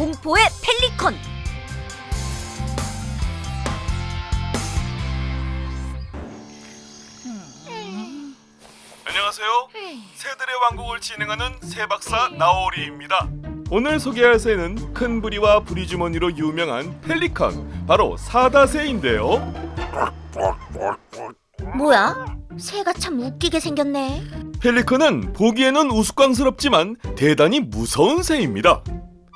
공포의 펠리컨 안녕하세요. 새들의 왕국을 진행하는 새박사 나오리입니다. 오늘 소개할 새는 큰 부리와 부리 주머니로 유명한 펠리컨, 바로 사다새인데요. 뭐야? 새가 참 웃기게 생겼네 펠리컨은 보기에는 우스꽝스럽지만 대단히 무서운 새입니다.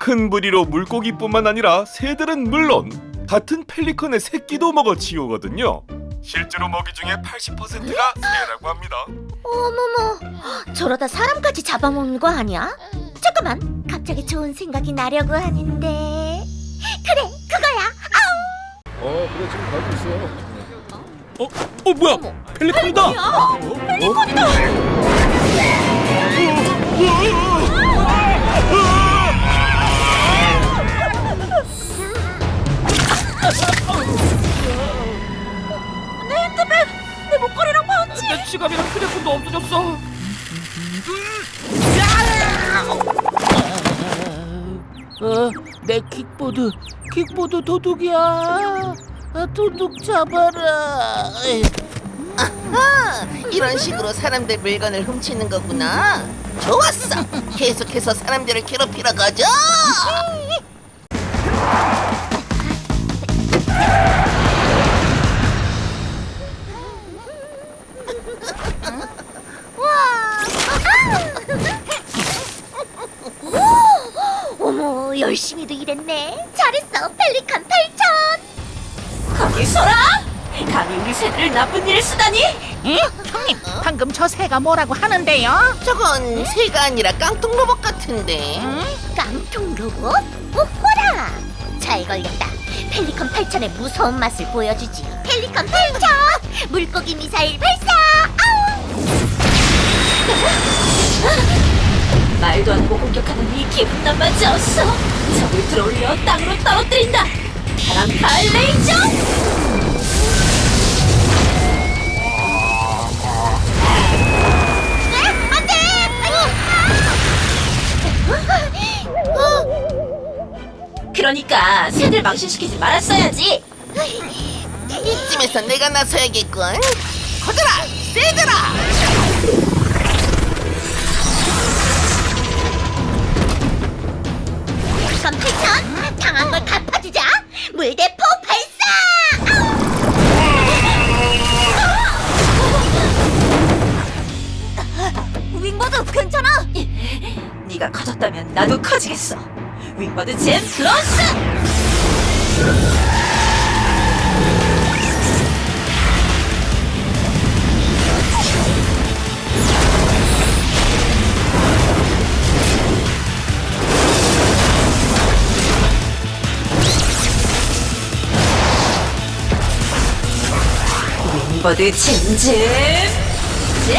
큰 부리로 물고기뿐만 아니라 새들은 물론 같은 펠리컨의 새끼도 먹어 치우거든요. 실제로 먹이 중에 80%가 새라고 합니다. 어머머 저러다 사람까지 잡아먹는 거 아니야? 잠깐만 갑자기 좋은 생각이 나려고 하는데 그래 그거야 어 그래 지금 가고 있어 어, 어 뭐야? 펠리컨이다. 내 지갑이랑 휴대폰도 없어졌어. 어, 내 킥보드, 킥보드 도둑이야. 아, 도둑 잡아라. 아, 이런 식으로 사람들 물건을 훔치는 거구나. 좋았어. 계속해서 사람들을 괴롭히러 가자. 열심히도 일했네 잘했어 펠리컨 8천 거기 서라! 감히 우리 새들을 나쁜 일에 쓰다니! 응? 형님, 방금 저 새가 뭐라고 하는데요? 저건 새가 아니라 깡통 로봇 같은데. 깡통 로봇? 오호라 잘 걸렸다 펠리컨 8천의 무서운 맛을 보여주지 펠리컨 8천 물고기 미사일 발사 아우 말도 않고 공격하는 이 기분 나빠지 없어. 적을 들어올려 땅으로 떨어뜨린다. 바람 발레이저. 네, 어? 어? 그러니까 새들 망신시키지 말았어야지. 이쯤에서 내가 나서야겠군. 커져라, 세져라. 1천 8천 당한 걸 갚아주자 물대포 발사 윙버드 괜찮아? 네가 커졌다면 나도 커지겠어. 윙버드 젠 플러스! 잼잼 잼!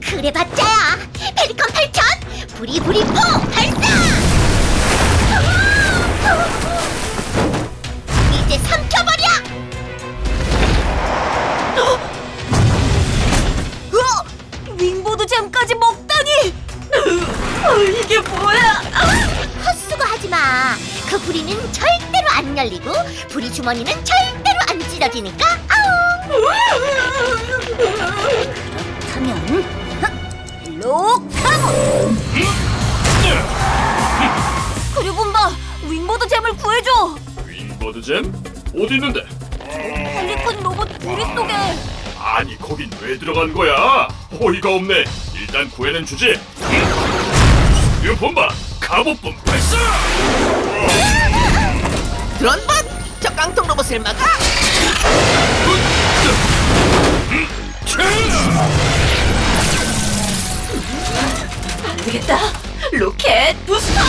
그래봤자야 펠리컨 8천 부리부리 포 발사 이제 삼켜버려 어? 윙보드 잼까지 먹다니! 어, 이게 뭐야? 헛수고 하지마 그 부리는 절대로 안 열리고 부리 주머니는 절대로 안 찢어지니까 아우 그렇다면 록하고 그리본바 윙보드 잼을 구해줘 윙버드잼? 어디 있는데? 펠리컨 로봇 부리 속에 아니 거긴 왜 들어간 거야? 어이가 없네. 일단 구해는 주지. 본봐. 갑옷품 발사! 드론봇, 저 깡통 로봇을 막아. 안 되겠다! 로켓 부스터!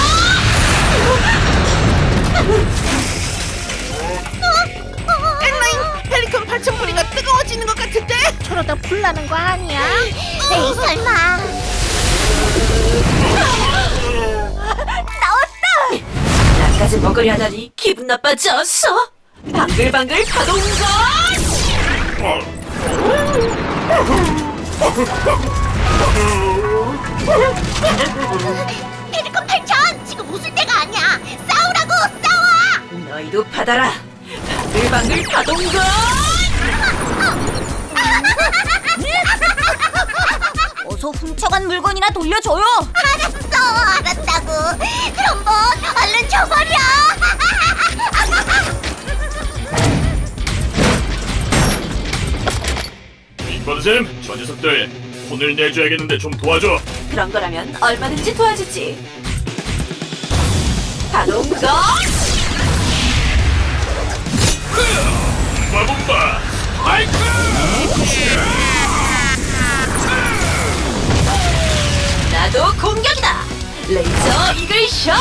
앵라인, 펠리컨 8천 뿌리가 뜨거워지는 것 같은데. 저러다 불나는 거 아니야? 에이 설마 나까지 먹으려 하다니 기분 나빠졌어! 방글방글 파동건! 펠리컨 8천 지금 웃을 때가 아니야 모두 받아라. 바글바글 파동건. 어서 훔쳐간 물건이나 돌려줘요. 알았어, 알았다고. 트럼본, 얼른 줘버려. 잉버드쌤, 저 녀석들 혼을 내줘야겠는데 좀 도와줘. 그런 거라면 얼마든지 도와주지. 파동건. 마법바, 아이크! 나도 공격이다. 레이저 이글 샷.